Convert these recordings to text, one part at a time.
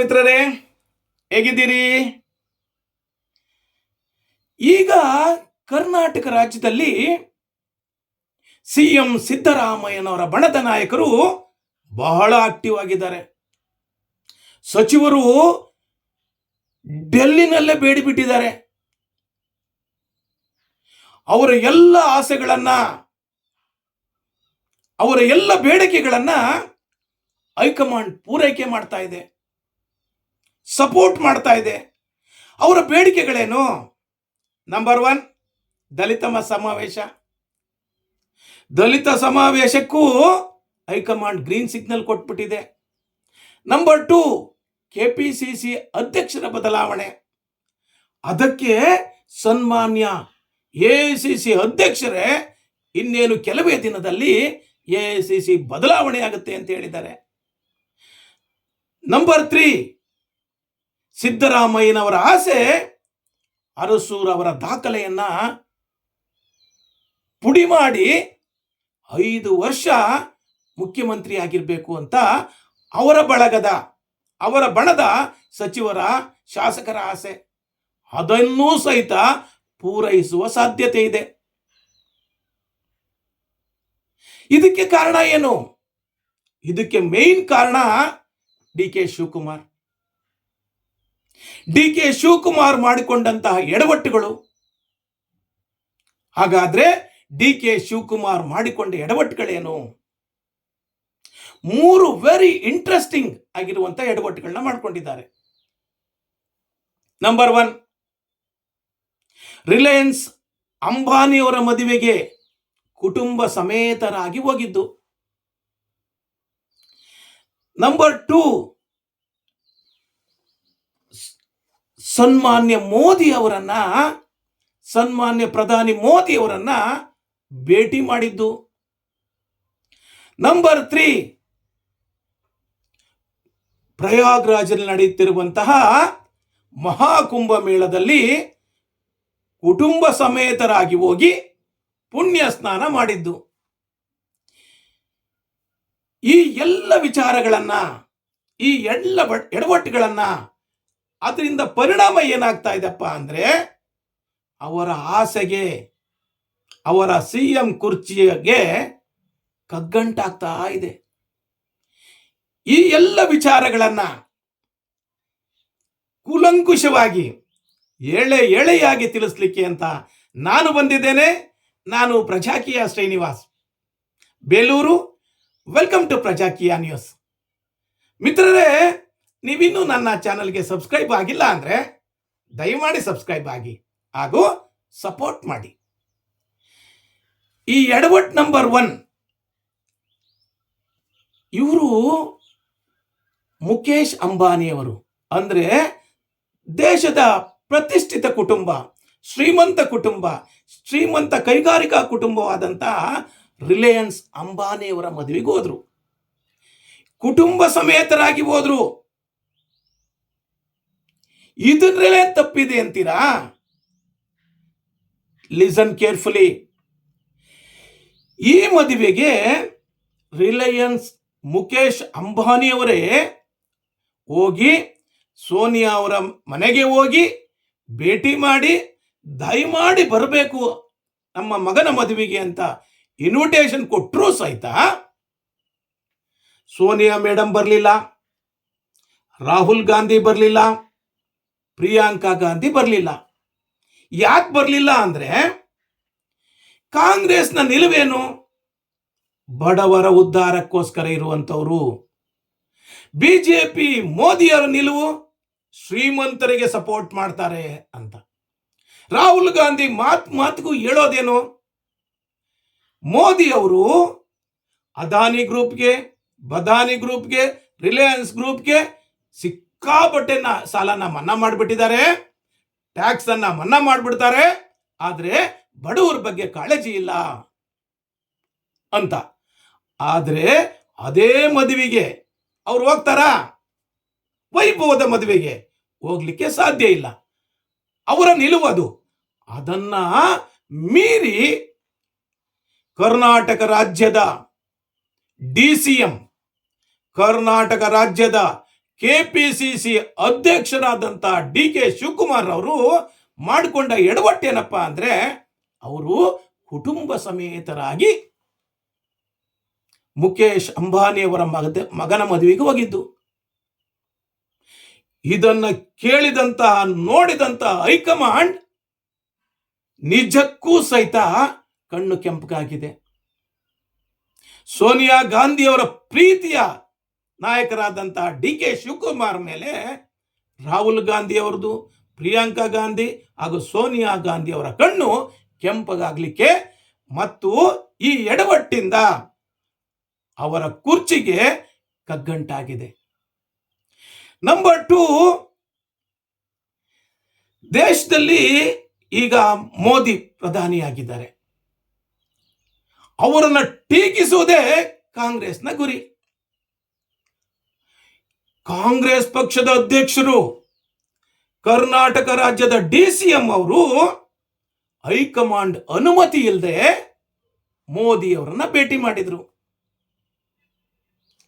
ಮಿತ್ರರೇ, ಹೇಗಿದ್ದೀರಿ? ಈಗ ಕರ್ನಾಟಕ ರಾಜ್ಯದಲ್ಲಿ ಸಿ ಎಂ ಸಿದ್ದರಾಮಯ್ಯನವರ ಬಣದ ನಾಯಕರು ಬಹಳ ಆಕ್ಟಿವ್ ಆಗಿದ್ದಾರೆ. ಸಚಿವರು ಡೆಲ್ಲಿನಲ್ಲೇ ಬೇಡಿಬಿಟ್ಟಿದ್ದಾರೆ ಅವರ ಎಲ್ಲ ಆಸೆಗಳನ್ನ, ಅವರ ಎಲ್ಲ ಬೇಡಿಕೆಗಳನ್ನ ಹೈಕಮಾಂಡ್ ಪೂರೈಕೆ ಮಾಡ್ತಾ ಇದೆ. ಸಪೋರ್ಟ್ ಮಾಡ್ತಾ ಇದೆ. ಅವರ ಬೇಡಿಕೆಗಳೇನು? ನಂಬರ್ ಒನ್ ದಲಿತ ಸಮಾವೇಶ. ದಲಿತ ಸಮಾವೇಶಕ್ಕೂ high command green signal ಕೊಟ್ಬಿಟ್ಟಿದೆ. Number two K P C C ಅಧ್ಯಕ್ಷರ ಬದಲಾವಣೆ. ಅದಕ್ಕೆ ಸನ್ಮಾನ್ಯ ಎ ಸಿ ಸಿ ಅಧ್ಯಕ್ಷರೇ ಇನ್ನೇನು ಕೆಲವೇ ದಿನದಲ್ಲಿ ಎ ಸಿ ಸಿ ಬದಲಾವಣೆ ಆಗುತ್ತೆ ಅಂತ ಹೇಳಿದ್ದಾರೆ. ನಂಬರ್ ತ್ರೀ ಸಿದ್ದರಾಮಯ್ಯನವರ ಆಸೆ, ಅರಸೂರವರ ದಾಖಲೆಯನ್ನು ಪುಡಿ ಮಾಡಿ ಐದು ವರ್ಷ ಮುಖ್ಯಮಂತ್ರಿ ಆಗಿರಬೇಕು ಅಂತ ಅವರ ಬಳಗದ, ಅವರ ಬಣದ ಸಚಿವರ ಶಾಸಕರ ಆಸೆ. ಅದನ್ನೂ ಸಹಿತ ಪೂರೈಸುವ ಸಾಧ್ಯತೆ ಇದೆ. ಇದಕ್ಕೆ ಕಾರಣ ಏನು? ಇದಕ್ಕೆ ಮೇನ್ ಕಾರಣ D K Shivakumar. D K Shivakumar ಮಾಡಿಕೊಂಡಂತಹ ಎಡವಟ್ಟುಗಳು. ಹಾಗಾದ್ರೆ ಡಿ ಕೆ ಶಿವಕುಮಾರ್ ಮಾಡಿಕೊಂಡ ಎಡವಟ್ಟುಗಳೇನು? ಮೂರು ವೆರಿ ಇಂಟ್ರೆಸ್ಟಿಂಗ್ ಆಗಿರುವಂತಹ ಎಡವಟ್ಟುಗಳನ್ನ ಮಾಡ್ಕೊಂಡಿದ್ದಾರೆ. ನಂಬರ್ ಒನ್ ರಿಲಯನ್ಸ್ ಅಂಬಾನಿಯವರ ಮದುವೆಗೆ ಕುಟುಂಬ ಸಮೇತರಾಗಿ ಹೋಗಿದ್ದು. ನಂಬರ್ ಟೂ ಸನ್ಮಾನ್ಯ ಮೋದಿ ಅವರನ್ನ, ಸನ್ಮಾನ್ಯ ಪ್ರಧಾನಿ ಮೋದಿ ಅವರನ್ನ ಭೇಟಿ ಮಾಡಿದ್ದು. ನಂಬರ್ ತ್ರೀ ಪ್ರಯಾಗ್ರಾಜಲ್ಲಿ ನಡೆಯುತ್ತಿರುವಂತಹ ಮಹಾಕುಂಭ ಮೇಳದಲ್ಲಿ ಕುಟುಂಬ ಸಮೇತರಾಗಿ ಹೋಗಿ ಪುಣ್ಯ ಸ್ನಾನ ಮಾಡಿದ್ದು. ಈ ಎಲ್ಲ ವಿಚಾರಗಳನ್ನು, ಈ ಎಲ್ಲ ಬಟ್ ಎಡವಟ್ಟುಗಳನ್ನ ಅದರಿಂದ ಪರಿಣಾಮ ಏನಾಗ್ತಾ ಇದೆಪ್ಪ ಅಂದ್ರೆ ಅವರ ಆಸೆಗೆ, ಅವರ ಸಿ ಎಂ ಕುರ್ಚಿಗೆ ಕಗ್ಗಂಟಾಗ್ತಾ ಇದೆ. ಈ ಎಲ್ಲ ವಿಚಾರಗಳನ್ನ ಕೂಲಂಕುಷವಾಗಿ, ಎಳೆ ಎಳೆಯಾಗಿ ತಿಳಿಸ್ಲಿಕ್ಕೆ ಅಂತ ನಾನು ಬಂದಿದ್ದೇನೆ. ನಾನು Prajaakeeya Srinivas Belur. Welcome to Prajaakeeya news. ಮಿತ್ರರೇ ನೀವಿನ್ನೂ ನನ್ನ ಚಾನಲ್ಗೆ ಸಬ್ಸ್ಕ್ರೈಬ್ ಆಗಿಲ್ಲ ಅಂದರೆ ದಯಮಾಡಿ ಸಬ್ಸ್ಕ್ರೈಬ್ ಆಗಿ ಹಾಗೂ ಸಪೋರ್ಟ್ ಮಾಡಿ. ಈ ಎಡವಟ್ ನಂಬರ್ ಒನ್, ಇವರು ಮುಖೇಶ್ ಅಂಬಾನಿಯವರು. ಅಂದರೆ ದೇಶದ ಪ್ರತಿಷ್ಠಿತ ಕುಟುಂಬ, ಶ್ರೀಮಂತ ಕುಟುಂಬ, ಶ್ರೀಮಂತ ಕೈಗಾರಿಕಾ ಕುಟುಂಬವಾದಂಥ ರಿಲಯನ್ಸ್ ಅಂಬಾನಿಯವರ ಮದುವೆಗೆ ಹೋದರು. ಕುಟುಂಬ ಸಮೇತರಾಗಿ ಹೋದ್ರು. ಇದರಲ್ಲೇ ತಪ್ಪಿದೆ ಅಂತೀರಾ? ಲಿಸನ್ ಕೇರ್ಫುಲಿ ಈ ಮದುವೆಗೆ ರಿಲಯನ್ಸ್ ಮುಖೇಶ್ ಅಂಬಾನಿಯವರೇ ಹೋಗಿ ಸೋನಿಯಾ ಅವರ ಮನೆಗೆ ಹೋಗಿ ಭೇಟಿ ಮಾಡಿ ದಯಮಾಡಿ ಬರಬೇಕು ನಮ್ಮ ಮಗನ ಮದುವೆಗೆ ಅಂತ ಇನ್ವಿಟೇಷನ್ ಕೊಟ್ಟರೂ ಸಹಿತ ಸೋನಿಯಾ ಮೇಡಮ್ ಬರಲಿಲ್ಲ, ರಾಹುಲ್ ಗಾಂಧಿ ಬರಲಿಲ್ಲ ಪ್ರಿಯಾಂಕಾ ಗಾಂಧಿ ಬರಲಿಲ್ಲ. ಯಾಕೆ ಬರಲಿಲ್ಲ ಅಂದರೆ ಕಾಂಗ್ರೆಸ್ನ ನಿಲುವೇನು? ಬಡವರ ಉದ್ಧಾರಕ್ಕೋಸ್ಕರ ಇರುವಂಥವರು. ಬಿ ಜೆ ಪಿ ಮೋದಿಯವರ ನಿಲುವು ಶ್ರೀಮಂತರಿಗೆ ಸಪೋರ್ಟ್ ಮಾಡ್ತಾರೆ ಅಂತ. ರಾಹುಲ್ ಗಾಂಧಿ ಮಾತ್ ಮಾತಿಗೂ ಹೇಳೋದೇನು? ಮೋದಿ ಅವರು ಅದಾನಿ ಗ್ರೂಪ್ಗೆ, ಬದಾನಿ ಗ್ರೂಪ್ಗೆ, ರಿಲಯನ್ಸ್ ಗ್ರೂಪ್ಗೆ ಸಿಕ್ಕಾಪಟ್ಟೆ ನ- ಸಾಲನ ಮನ್ನಾ ಮಾಡಿಬಿಟ್ಟಿದ್ದಾರೆ ಟ್ಯಾಕ್ಸ್ ಅನ್ನ ಮನ್ನಾ ಮಾಡಿಬಿಡ್ತಾರೆ, ಆದ್ರೆ ಬಡವರ ಬಗ್ಗೆ ಕಾಳಜಿ ಇಲ್ಲ ಅಂತ. ಆದ್ರೆ ಅದೇ ಮದುವೆಗೆ ಅವ್ರು ಹೋಗ್ತಾರಾ? ವೈಭವದ ಮದುವೆಗೆ ಹೋಗ್ಲಿಕ್ಕೆ ಸಾಧ್ಯ ಇಲ್ಲ. ಅವರ ನಿಲುವದು ಅದನ್ನ ಮೀರಿ ಕರ್ನಾಟಕ ರಾಜ್ಯದ ಡಿ ಸಿ ಎಂ, ಕರ್ನಾಟಕ ರಾಜ್ಯದ ಕೆಪಿಸಿಸಿ ಅಧ್ಯಕ್ಷರಾದಂಥ ಡಿ ಕೆ ಶಿವಕುಮಾರ್ ಅವರು ಮಾಡಿಕೊಂಡ ಎಡವಟ್ಟೇನಪ್ಪ ಅಂದ್ರೆ ಅವರು ಕುಟುಂಬ ಸಮೇತರಾಗಿ ಮುಖೇಶ್ ಅಂಬಾನಿಯವರ ಮಗದ ಮಗನ ಮದುವೆಗೆ ಹೋಗಿದ್ದು. ಇದನ್ನು ಕೇಳಿದಂತಹ, ನೋಡಿದಂತಹ ಹೈಕಮಾಂಡ್ ನಿಜಕ್ಕೂ ಸಹಿತ ಕಣ್ಣು ಕೆಂಪಗಾಗಿದೆ. ಸೋನಿಯಾ ಗಾಂಧಿಯವರ ಪ್ರೀತಿಯ ನಾಯಕರಾದಂತಹ ಡಿ ಕೆ ಶಿವಕುಮಾರ್ ಮೇಲೆ ರಾಹುಲ್ ಗಾಂಧಿ ಅವ್ರದ್ದು, ಪ್ರಿಯಾಂಕಾ ಗಾಂಧಿ ಹಾಗೂ ಸೋನಿಯಾ ಗಾಂಧಿ ಅವರ ಕಣ್ಣು ಕೆಂಪಗಾಗಲಿಕ್ಕೆ ಮತ್ತು ಈ ಎಡವಟ್ಟಿಂದ ಅವರ ಕುರ್ಚಿಗೆ ಕಗ್ಗಂಟಾಗಿದೆ. ನಂಬರ್ ಟು ದೇಶದಲ್ಲಿ ಈಗ ಮೋದಿ ಪ್ರಧಾನಿಯಾಗಿದ್ದಾರೆ. ಅವರನ್ನು ಟೀಕಿಸುವುದೇ ಕಾಂಗ್ರೆಸ್ನ ಗುರಿ. ಕಾಂಗ್ರೆಸ್ ಪಕ್ಷದ ಅಧ್ಯಕ್ಷರು, ಕರ್ನಾಟಕ ರಾಜ್ಯದ ಡಿ ಸಿ ಎಂ ಅವರು ಹೈಕಮಾಂಡ್ ಅನುಮತಿ ಇಲ್ಲದೆ ಮೋದಿ ಅವರನ್ನ ಭೇಟಿ ಮಾಡಿದ್ರು.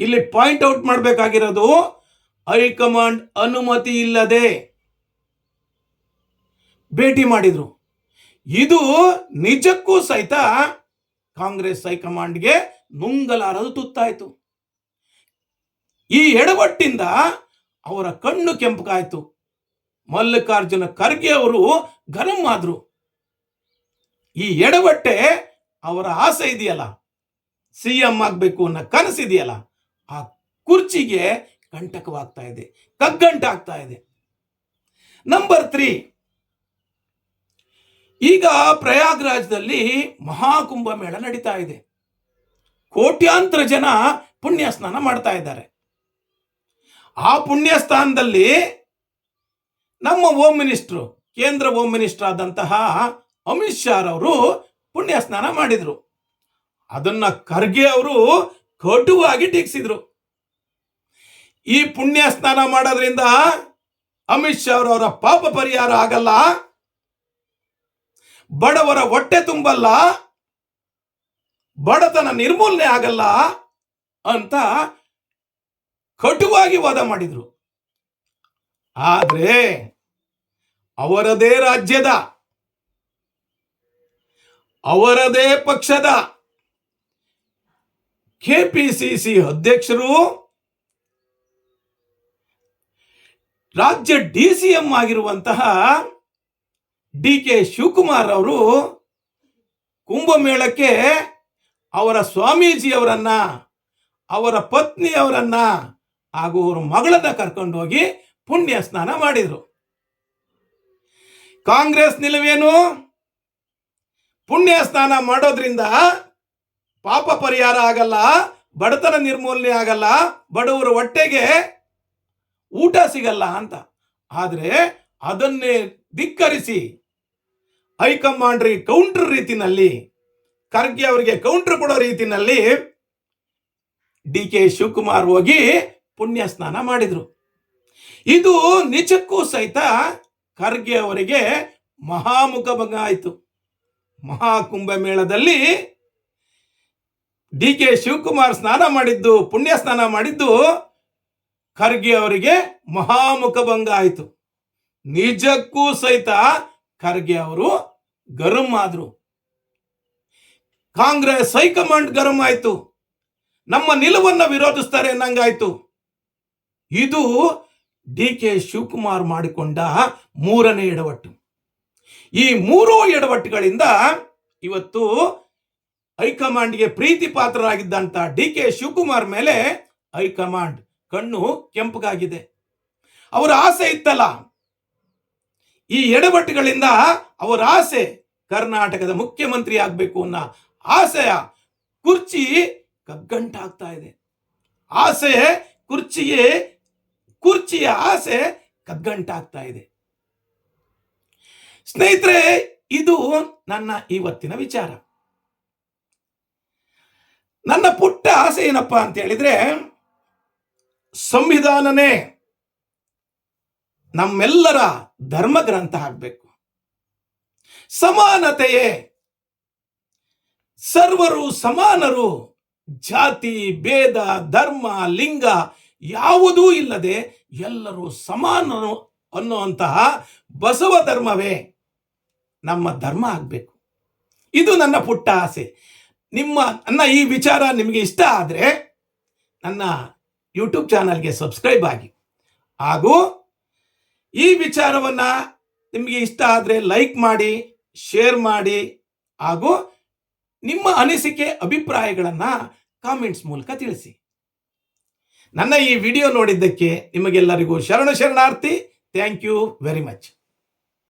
ಇಲ್ಲಿ ಪಾಯಿಂಟ್ ಔಟ್ ಮಾಡಬೇಕಾಗಿರೋದು ಹೈಕಮಾಂಡ್ ಅನುಮತಿ ಇಲ್ಲದೆ ಭೇಟಿ ಮಾಡಿದ್ರು. ಇದು ನಿಜಕ್ಕೂ ಸಹಿತ ಕಾಂಗ್ರೆಸ್ ಹೈಕಮಾಂಡ್ಗೆ ನುಂಗಲಾರದು ತುತ್ತಾಯಿತು. ಈ ಎಡವಟ್ಟಿಂದ ಅವರ ಕಣ್ಣು ಕೆಂಪಕಾಯಿತು ಮಲ್ಲಿಕಾರ್ಜುನ ಖರ್ಗೆ ಅವರು ಗರಂ ಆದ್ರು. ಈ ಎಡವಟ್ಟೆ ಅವರ ಆಸೆ ಇದೆಯಲ್ಲ ಸಿ ಎಂ ಆಗ್ಬೇಕು ಅನ್ನೋ ಕನಸಿದೆಯಲ್ಲ ಆ ಕುರ್ಚಿಗೆ ಕಂಟಕವಾಗ್ತಾ ಇದೆ ಕಗ್ಗಂಟಾಗ್ತಾ ಇದೆ. Number three. ಈಗ ಪ್ರಯಾಗ್ರಾಜ್ದಲ್ಲಿ ಮಹಾಕುಂಭ ಮೇಳ ನಡೀತಾ ಇದೆ. ಕೋಟ್ಯಾಂತರ ಜನ ಪುಣ್ಯ ಸ್ನಾನ ಮಾಡ್ತಾ ಇದ್ದಾರೆ. ಆ ಪುಣ್ಯ ಸ್ಥಾನದಲ್ಲಿ ನಮ್ಮ ಹೋಮ್ ಮಿನಿಸ್ಟ್ರು ಕೇಂದ್ರ ಹೋಮ್ ಮಿನಿಸ್ಟರ್ ಆದಂತಹ ಅಮಿತ್ ಶಾ ಅವರು ಪುಣ್ಯ ಸ್ನಾನ ಮಾಡಿದ್ರು. ಅದನ್ನ ಖರ್ಗೆ ಅವರು ಕಟುವಾಗಿ ಟೀಕಿಸಿದ್ರು. ಈ ಪುಣ್ಯ ಸ್ನಾನ ಮಾಡೋದ್ರಿಂದ ಅಮಿತ್ ಶಾ ಅವರ ಪಾಪ ಪರಿಹಾರ ಆಗಲ್ಲ, ಬಡವರ ಹೊಟ್ಟೆ ತುಂಬಲ್ಲ, ಬಡತನ ನಿರ್ಮೂಲನೆ ಆಗಲ್ಲ ಅಂತ ಕಟುವಾಗಿ ವಾದ ಮಾಡಿದ್ರು. ಆದರೆ ಅವರದೇ ರಾಜ್ಯದ, ಅವರದೇ ಪಕ್ಷದ ಕೆಪಿಸಿಸಿ ಅಧ್ಯಕ್ಷರು ರಾಜ್ಯ ಡಿ ಸಿ ಎಂ ಆಗಿರುವಂತಹ ಡಿ ಕೆ ಶಿವಕುಮಾರ್ ಅವರು ಕುಂಭಮೇಳಕ್ಕೆ ಅವರ ಸ್ವಾಮೀಜಿಯವರನ್ನ, ಅವರ ಪತ್ನಿಯವರನ್ನ ಹಾಗೂ ಅವರು ಮಗಳನ್ನ ಕರ್ಕೊಂಡು ಹೋಗಿ ಪುಣ್ಯ ಸ್ನಾನ ಮಾಡಿದ್ರು. ಕಾಂಗ್ರೆಸ್ ನಿಲುವೇನು? ಪುಣ್ಯ ಸ್ನಾನ ಮಾಡೋದ್ರಿಂದ ಪಾಪ ಪರಿಹಾರ ಆಗಲ್ಲ, ಬಡತನ ನಿರ್ಮೂಲನೆ ಆಗಲ್ಲ, ಬಡವರ ಹೊಟ್ಟೆಗೆ ಊಟ ಸಿಗಲ್ಲ ಅಂತ. ಆದರೆ ಅದನ್ನೇ ಧಿಕ್ಕರಿಸಿ ಹೈಕಮಾಂಡ್ರಿ ಕೌಂಟರ್ ರೀತಿನಲ್ಲಿ, ಖರ್ಗೆ ಅವರಿಗೆ ಕೌಂಟರ್ ಕೊಡೋ ರೀತಿನಲ್ಲಿ ಡಿ ಕೆ ಶಿವಕುಮಾರ್ ಹೋಗಿ ಪುಣ್ಯ ಸ್ನಾನ ಮಾಡಿದ್ರು. ಇದು ನಿಜಕ್ಕೂ ಸಹಿತ ಖರ್ಗೆ ಅವರಿಗೆ ಮಹಾಮುಖಭಂಗ ಆಯಿತು. ಮಹಾಕುಂಭ ಮೇಳದಲ್ಲಿ ಡಿ ಕೆ ಶಿವಕುಮಾರ್ ಸ್ನಾನ ಮಾಡಿದ್ದು ಪುಣ್ಯ ಸ್ನಾನ ಮಾಡಿದ್ದು ಖರ್ಗೆ ಅವರಿಗೆ ಮಹಾಮುಖಭಂಗ ಆಯಿತು. ನಿಜಕ್ಕೂ ಸಹಿತ ಖರ್ಗೆ ಅವರು ಗರಂ ಆದರು. ಕಾಂಗ್ರೆಸ್ ಹೈಕಮಾಂಡ್ ಗರಂ ಆಯಿತು. ನಮ್ಮ ನಿಲುವನ್ನು ವಿರೋಧಿಸ್ತಾರೆ ಅನ್ನಂಗಾಯ್ತು. ಇದು ಡಿ ಕೆ ಶಿವಕುಮಾರ್ ಮಾಡಿಕೊಂಡ ಮೂರನೇ ಎಡವಟ್ಟು. ಈ ಮೂರು ಎಡವಟ್ಟುಗಳಿಂದ ಇವತ್ತು ಹೈಕಮಾಂಡ್ಗೆ ಪ್ರೀತಿ ಪಾತ್ರರಾಗಿದ್ದಂತ ಡಿ ಕೆ ಶಿವಕುಮಾರ್ ಮೇಲೆ ಹೈಕಮಾಂಡ್ ಕಣ್ಣು ಕೆಂಪಗಾಗಿದೆ. ಅವರ ಆಸೆ ಇತ್ತಲ್ಲ. ಈ ಎಡವಟ್ಟುಗಳಿಂದ ಅವರ ಆಸೆ ಕರ್ನಾಟಕದ ಮುಖ್ಯಮಂತ್ರಿ ಆಗಬೇಕು ಅನ್ನೋ ಆಸೆಯ ಕುರ್ಚಿ ಕಗ್ಗಂಟಾಗ್ತಾ ಇದೆ. ಆಸೆ ಕುರ್ಚಿಗೆ ಕುರ್ಚಿಯ ಆಸೆ ಕಗ್ಗಂಟಾಗ್ತಾ ಇದೆ ಸ್ನೇಹಿತರೆ, ಇದು ನನ್ನ ಇವತ್ತಿನ ವಿಚಾರ. ನನ್ನ ಪುಟ್ಟ ಆಸೆ ಏನಪ್ಪಾ ಅಂತ ಹೇಳಿದ್ರೆ, ಸಂವಿಧಾನನೇ ನಮ್ಮೆಲ್ಲರ ಧರ್ಮ ಗ್ರಂಥ ಆಗಬೇಕು. ಸಮಾನತೆಯೇ ಸರ್ವರು ಸಮಾನರು, ಜಾತಿ, ಭೇದ, ಧರ್ಮ, ಲಿಂಗ ಯಾವುದೂ ಇಲ್ಲದೆ ಎಲ್ಲರೂ ಸಮಾನರು ಅನ್ನುವಂತಹ ಬಸವ ಧರ್ಮವೇ ನಮ್ಮ ಧರ್ಮ ಆಗಬೇಕು. ಇದು ನನ್ನ ಪುಟ್ಟ ಆಸೆ. ನಿಮ್ಮ, ನನ್ನ ಈ ವಿಚಾರ ನಿಮಗೆ ಇಷ್ಟ ಆದರೆ ನನ್ನ ಯೂಟ್ಯೂಬ್ ಚಾನಲ್ಗೆ ಸಬ್ಸ್ಕ್ರೈಬ್ ಆಗಿ. ಹಾಗೂ ಈ ವಿಚಾರವನ್ನು ನಿಮಗೆ ಇಷ್ಟ ಆದರೆ ಲೈಕ್ ಮಾಡಿ, ಶೇರ್ ಮಾಡಿ, ಹಾಗೂ ನಿಮ್ಮ ಅನಿಸಿಕೆ, ಅಭಿಪ್ರಾಯಗಳನ್ನು ಕಾಮೆಂಟ್ಸ್ ಮೂಲಕ ತಿಳಿಸಿ. ನನ್ನ ಈ ವಿಡಿಯೋ ನೋಡಿದ್ದಕ್ಕೆ ನಿಮಗೆಲ್ಲರಿಗೂ ಶರಣ ಶರಣಾರ್ಥಿ. Thank you very much